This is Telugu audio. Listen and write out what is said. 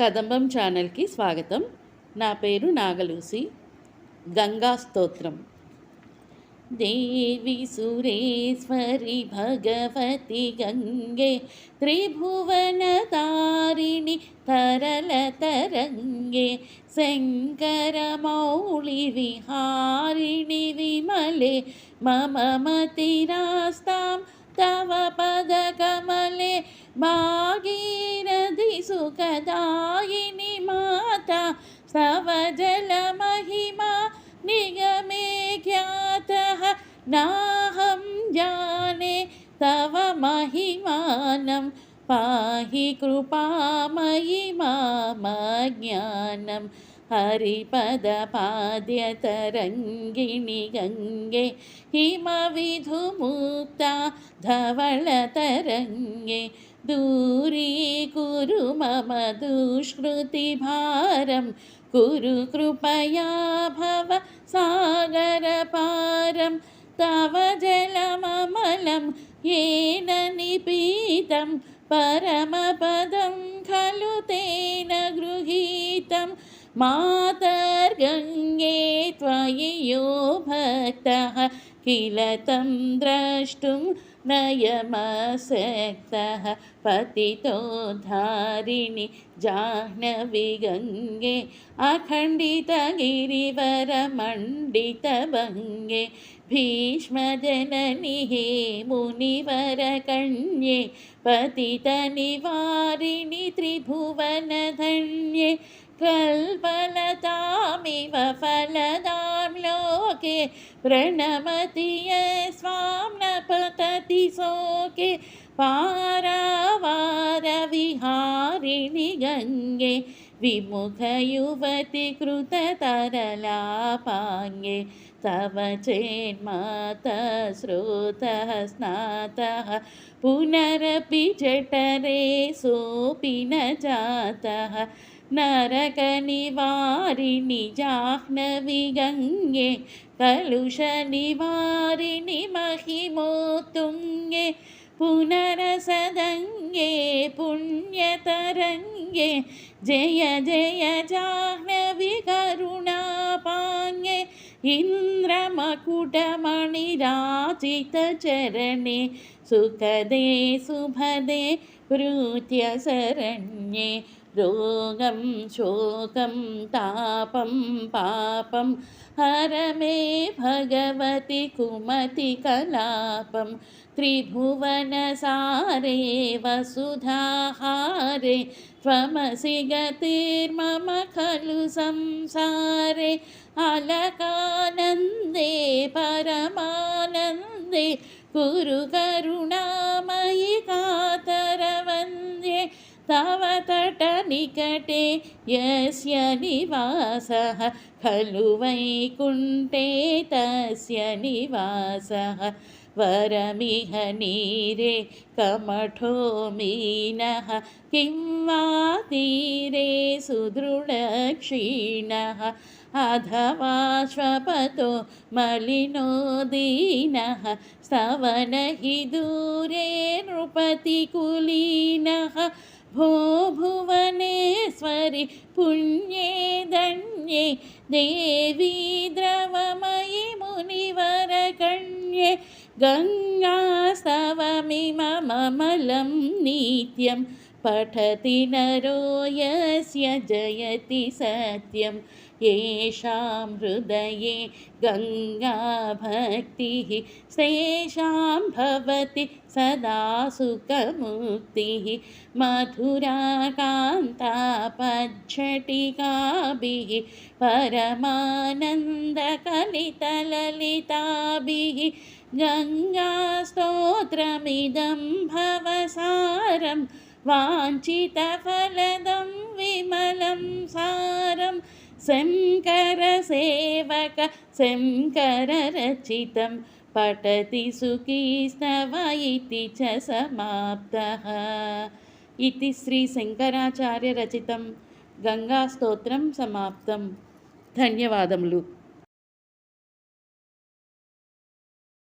కదంబం ఛానల్కి స్వాగతం. నా పేరు నాగలూసి. గంగా స్తోత్రం. దేవి సురేశ్వరి భగవతి గంగే త్రిభువన తారిణి తరల తరంగే శంకరమౌళి విహారిణి విమలే మమ మతిరాస్తాం తవ పదకమలే భాగీరథి సుఖదాయిని మాత సవజల మహిమా నిగమే ఖ్యాత నాహం జానే తవ మహిమానం पाहि कृपामयि मामज्ञानं हरिपदपाद्यतरङ्गिणि गङ्गे हिमविधुमुक्ता धवलतरङ्गे दूरीकुरु मम दुष्कृतिभारं कुरु कृपया भव सागरपारं तव जलममलं येन निपीतं परमपदं मातर्गङ्गे त्वयि यो भक्तः किल तं द्रष्टुं नयमसक्तः पतितोद्धारिणि जाह्नवि गङ्गे अखण्डितगिरिवरमण्डितभङ्गे भीष्मजननि हे मुनिवरकन्ये पतितनिवारिणि त्रिभुवनधन्ये कल्पलतामिव फलदां लोके प्रणमति यस्वां न पतति शोके पारावारविहारिणि गङ्गे विमुखयुवति कृततरलापाङ्गे तव चेन्मातः श्रोतः स्नातः पुनरपि जठरे सोऽपि न जातः नरकनिवारिणि जाह्नवि गङ्गे कलुषनिवारिणि महिमोत्तुङ्गे पुनरसदङ्गे पुण्यतरङ्गे जय जय करुणापाङ्गे इन्द्रमकुटमणिराजितचरणे सुखदे सुभदे प्रीत्यशरण्ये रोगं शोकं तापं पापं हर मे भगवति कुमतिकलापं त्रिभुवनसारे वसुधाहारे त्वमसि गतिर्मम खलु संसारे अलकानन्दे परमानन्दे कुरु करुणामयि कातरवन्द्ये तव तटनिकटे यस्य निवासः खलु वैकुण्ठे तस्य निवासः वरमिह नीरे कमठो मीनः किं वा तीरे सुदृढक्षीणः अथवा श्वपतो मलिनो दीनः स्तवन हि दूरे नृपतिकुलीनः भो भुवनेश्वरि पुण्ये धन्ये देवी द्रवमयि मुनिवरकण्ये गङ्गास्तवमिममलं नित्यं पठति नरो यस्य जयति सत्यं येषां हृदये गङ्गाभक्तिः तेषां भवति सदा सुखमुक्तिः। मधुराकान्तापच्छटिकाभिः परमानन्दकलितललिताभिः गङ्गास्तोत्रमिदं भवसारं वाञ्छितफलदं विमलं శంకర సేవక శంకర రచితం పఠతి సుఖీస్తవ ఇది చ సమాప్త. ఇది శ్రీ శంకరాచార్య రచితం. గంగా స్తోత్రం సమాప్తం. ధన్యవాదములు.